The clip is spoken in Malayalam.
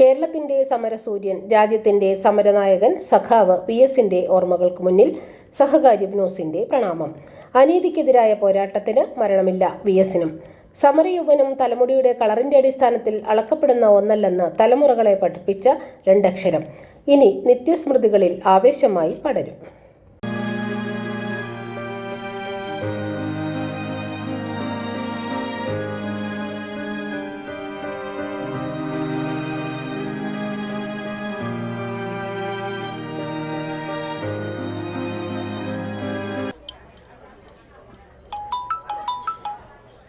രാഷ്ട്രത്തിന്റെ സമരസൂര്യൻ രാജ്യത്തിന്റെ സമരനായകൻ സഖാവ് പി എസിന്റെ ഓർമ്മകൾക്ക് മുന്നിൽ സഹകാരി ബ്നോസിന്റെ പ്രണാമം. അനീതിക്കെതിരായ പോരാട്ടത്തിന് മരണമില്ല വി എസിനും. സമരയൗവനം തലമുടിയുടെ കളറിന്റെ അടിസ്ഥാനത്തിൽ അളക്കപ്പെടുന്ന ഒന്നല്ലെന്ന് തലമുറകളെ പഠിപ്പിച്ച രണ്ടക്ഷരം. ഇനി നിത്യസ്മൃതികളിൽ ആവേശമായി പടരും.